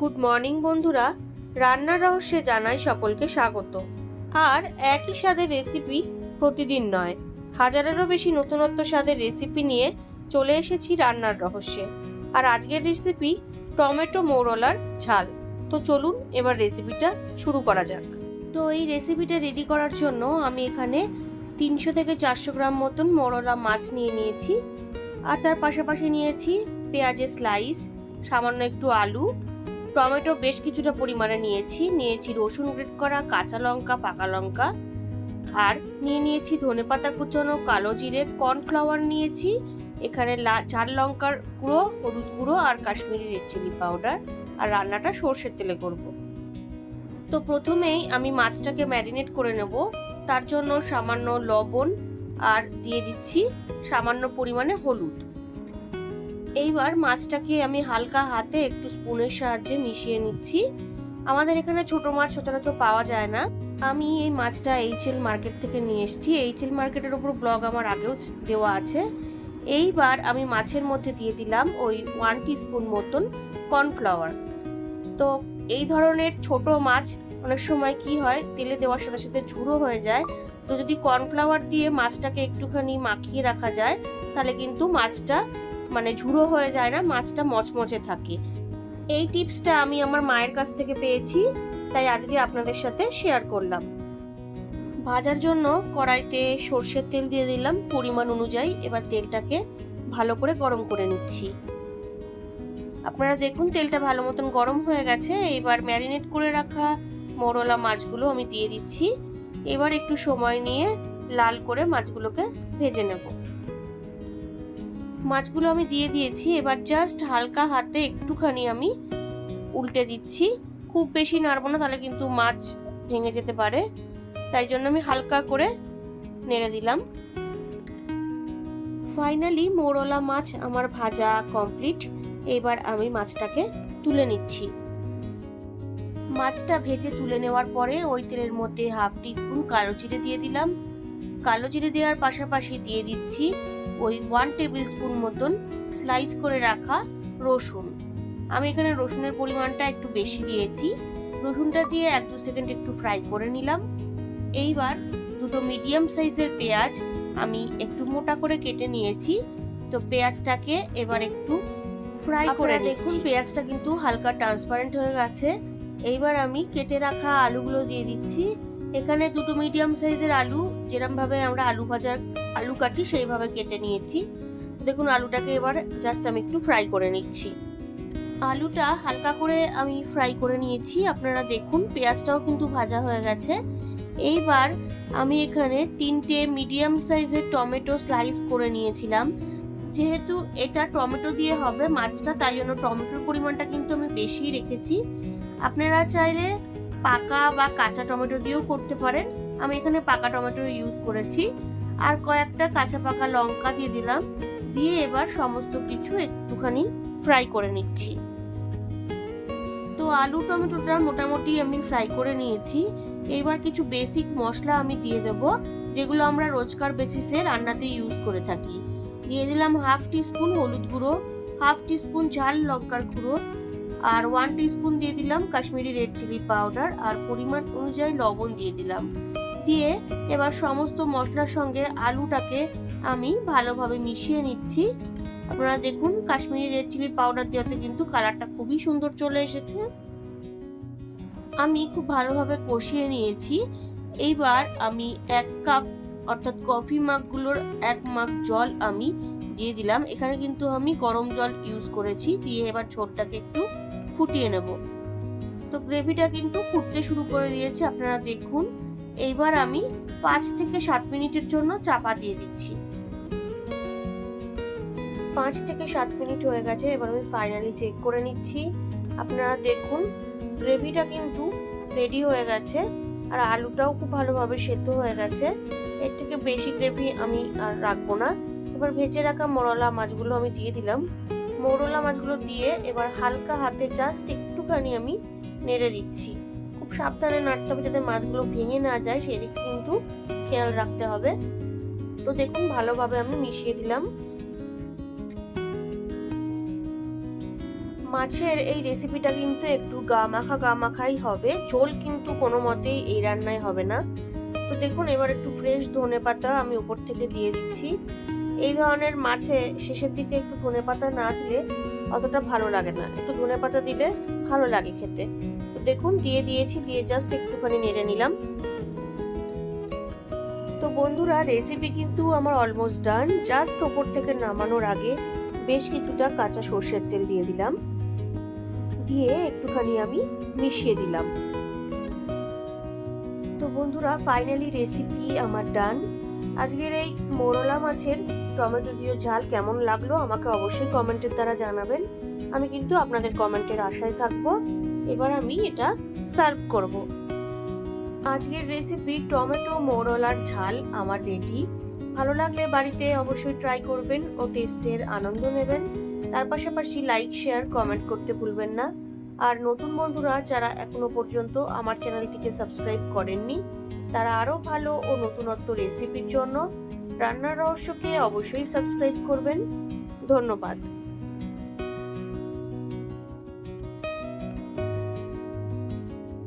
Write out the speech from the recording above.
Good morning বন্ধুরা। রান্নার রহস্যে জানাই সকলকে স্বাগত। আর একই স্বাদের রেসিপি প্রতিদিন নয়, হাজারেরও বেশি নতুনত্ব স্বাদের রেসিপি নিয়ে চলে এসেছি রান্নার রহস্যে। আর আজকের রেসিপি টমেটো মৌরলার ঝাল। তো চলুন এবার রেসিপিটা শুরু করা যাক। তো এই রেসিপিটা রেডি করার জন্য আমি এখানে তিনশো থেকে চারশো গ্রাম মতন মৌরলা মাছ নিয়ে নিয়েছি। আর তার পাশাপাশি নিয়েছি পেঁয়াজের স্লাইস সামান্য একটু আলু টমেটো বেশ কিছুটা পরিমাণে নিয়েছি। নিয়েছি রসুন গ্রেট করা, কাঁচা লঙ্কা, পাকা লঙ্কা। আর নিয়ে নিয়েছি ধনেপাতা কুচনো, কালো জিরে, কর্নফ্লাওয়ার নিয়েছি। এখানে ঝাল লঙ্কার গুঁড়ো, হলুদ গুঁড়ো আর কাশ্মীরি রেড চিলি পাউডার। আর রান্নাটা সর্ষের তেলে করব। তো প্রথমেই আমি মাছটাকে ম্যারিনেট করে নেব। তার জন্য সামান্য লবণ আর দিয়ে দিচ্ছি সামান্য পরিমাণে হলুদ। এইবার মাছটাকে আমি হালকা হাতে একটু স্পুনের সাহায্যে মিশিয়ে নিচ্ছি। আমাদের এখানে ছোট মাছ সচরাচর পাওয়া যায় না। আমি এই মাছটা এইচএল মার্কেট থেকে নিয়ে এসেছি। এইচএল মার্কেটের ওপর ব্লগ আমার আগেও দেওয়া আছে। এইবার আমি মাছের মধ্যে দিয়ে দিলাম ওই ওয়ান স্পুন মতন কর্নফ্লাওয়ার তো এই ধরনের ছোট মাছ অনেক সময় কি হয়, তেলে দেওয়ার সাথে সাথে ঝুড়ো হয়ে যায়। তো যদি কর্নফ্লাওয়ার দিয়ে মাছটাকে একটুখানি মাখিয়ে রাখা যায়, তাহলে কিন্তু মাছটা মানে ঝুড়ো হয়ে যায় না, মাছটা মচমচে থাকে। এই টিপসটা আমি আমার মায়ের কাছ থেকে পেয়েছি, তাই আজকে আপনাদের সাথে শেয়ার করলাম। ভাজার জন্য কড়াইতে সর্ষের তেল দিয়ে দিলাম, পরিমাণ অনুযায়ী এবার তেলটাকে ভালো করে গরম করে নিচ্ছি। আপনারা দেখুন, তেলটা ভালো মতন গরম হয়ে গেছে, এবার ম্যারিনেট করে রাখা মরলা মাছগুলো আমি দিয়ে দিচ্ছি। এবার একটু সময় নিয়ে লাল করে মাছগুলোকে ভেজে নেব। মাছগুলো আমি দিয়ে দিয়েছি, এবার জাস্ট হালকা হাতে একটুখানি আমি উল্টে দিচ্ছি। খুব বেশি নাড়বো না, তাহলে কিন্তু মাছ ভেঙে যেতে পারে। তাই জন্য আমি হালকা করে নেড়ে দিলাম। ফাইনালি মোরলা মাছ আমার ভাজা কমপ্লিট এবার আমি মাছটাকে তুলে নিচ্ছি। মাছটা ভেজে তুলে নেওয়ার পরে ওই তেলের মধ্যে হাফ টিস্পুন কালো জিরে দিয়ে দিলাম। কালো জিরে দেওয়ার পাশাপাশি দিয়ে দিচ্ছি ওই ওয়ান টেবিল স্পুন মতন স্লাইস করে রাখা রসুন। আমি এখানে রসুনের পরিমাণটা একটু বেশি দিয়েছি। রসুনটা দিয়ে এক দু সেকেন্ড একটু ফ্রাই করে নিলাম। এইবার দুটো মিডিয়াম সাইজের পেঁয়াজ আমি একটু মোটা করে কেটে নিয়েছি। তো পেঁয়াজটাকে এবার একটু ফ্রাই করে দেখুন পেঁয়াজটা কিন্তু হালকা ট্রান্সপারেন্ট হয়ে গেছে। এইবার আমি কেটে রাখা আলুগুলো দিয়ে দিচ্ছি। এখানে দুটো মিডিয়াম সাইজের আলু যেরমভাবে আমরা আলু ভাজার আলু কাটি সেইভাবে কেটে নিয়েছি। দেখুন, আলুটাকে এবার জাস্ট আমি একটু ফ্রাই করে নিচ্ছি। আলুটা হালকা করে আমি ফ্রাই করে নিয়েছি, আপনারা দেখুন, পেঁয়াজটাও কিন্তু ভাজা হয়ে গেছে। এইবার আমি এখানে তিনটে মিডিয়াম সাইজের টমেটো স্লাইস করে নিয়েছিলাম। যেহেতু এটা টমেটো দিয়ে হবে মাছটা, তাই জন্য টমেটোর পরিমাণটা কিন্তু আমি বেশি রেখেছি। আপনারা চাইলে পাকা বা কাঁচা টমেটো দিয়েও করতে পারেন। আমি এখানে পাকা টমেটো ইউজ করেছি। আর কয়েকটা কাঁচা পাকা লঙ্কা দিয়ে দিলাম। দিয়ে এবার সমস্ত কিছু একটুখানি ফ্রাই করে নিচ্ছি। তো আলু টমেটোটা মোটামুটি আমি ফ্রাই করে নিয়েছি। এবার কিছু বেসিক মশলা আমি দিয়ে দেব, যেগুলো আমরা রোজকার বেসিসে রান্নাতে ইউজ করে থাকি। দিয়ে দিলাম হাফ টিস্পুন হলুদ গুঁড়ো হাফ টিস্পুন ঝাল লঙ্কার গুঁড়ো আর ওয়ান টিস্পুন দিয়ে দিলাম কাশ্মীরি রেড চিলি পাউডার আর পরিমাণ অনুযায়ী লবণ দিয়ে দিলাম। দিয়ে এবার সমস্ত মশলার সঙ্গে আলুটাকে আমি ভালোভাবে মিশিয়ে নিচ্ছি। আপনারা দেখুন, কাশ্মীরি রেড চিলি পাউডার দেওয়াতে কিন্তু কালারটা খুবই সুন্দর চলে এসেছে। আমি খুব ভালোভাবে কষিয়ে নিয়েছি। এইবার আমি এক কাপ অর্থাৎ কফি মাগগুলোর এক মাগ জল আমি দিয়ে দিলাম। এখানে কিন্তু আমি গরম জল ইউজ করেছি। দিয়ে এবার ছোটটাকে একটু ফুটিয়ে নেব। তো গ্রেভিটা কিন্তু ফুটতে শুরু করে দিয়েছে, আপনারা দেখুন। এইবার আমি পাঁচ থেকে সাত মিনিটের জন্য চাপা দিয়ে দিচ্ছি। পাঁচ থেকে সাত মিনিট হয়ে গেছে, এবার আমি ফাইনালি চেক করে নিচ্ছি। আপনারা দেখুন, গ্রেভিটা কিন্তু রেডি হয়ে গেছে, আর আলুটাও খুব ভালোভাবে সেদ্ধ হয়ে গেছে। এর থেকে বেশি গ্রেভি আমি আর রাখব না। এবার ভেজে রাখা মরলা মাছগুলো আমি দিয়ে দিলাম। মরলা মাছগুলো দিয়ে এবার হালকা হাতে জাস্ট একটুখানি আমি নেড়ে দিচ্ছি। খুব সাবধানে নাড়তে হবে যাতে মাছগুলো ভেঙে না যায়, সেদিকে কিন্তু খেয়াল রাখতে হবে। তো দেখুন, ভালোভাবে আমি মিশিয়ে দিলাম। মাছের এই রেসিপিটা কিন্তু একটু গা মাখা গা মাখাই হবে। ঝোল কিন্তু কোনো মতেই এই রান্নায় হবে না। তো দেখুন, এবার একটু ফ্রেশ ধনে পাতা আমি উপর থেকে দিয়ে দিচ্ছি। এই ধরনের মাছে শেষের দিকে একটু ধনে পাতা না দিলে অতটা ভালো লাগে না। একটু ধনে পাতা দিলে ভালো লাগে খেতে। তো দেখুন, দিয়ে দিয়েছি, দিয়ে জাস্ট একটুখানি নেড়ে নিলাম। তো বন্ধুরা রেসিপি কিন্তু আমার অলমোস্ট ডান জাস্ট ওপর থেকে নামানোর আগে বেশ কিছুটা কাঁচা সর্ষের তেল দিয়ে দিলাম। দিয়ে একটুখানি আমি মিশিয়ে দিলাম। তো বন্ধুরা ফাইনালি রেসিপি আমার ডান আজকের এই মোরলা মাছের টমেটো দিয়ে ঝাল, কেমন লাগল আমাকে অবশ্যই কমেন্টের দ্বারা জানাবেন। আমি কিন্তু আপনাদের কমেন্টের আশায় থাকব। এবার আমি এটা সার্ভ করব। আজকের রেসিপি টমেটো মোরলার ঝাল আমার রেডি ভালো লাগলে বাড়িতে অবশ্যই ট্রাই করবেন ও টেস্টের আনন্দ নেবেন। তার পাশাপাশি লাইক শেয়ার কমেন্ট করতে ভুলবেন না। আর নতুন বন্ধুরা যারা এখনও পর্যন্ত আমার চ্যানেলটিকে সাবস্ক্রাইব করেননি, তারা আরও ভালো ও নতুনত্ব রেসিপির জন্য রান্নার রহস্যকে অবশ্যই সাবস্ক্রাইব করবেন। ধন্যবাদ।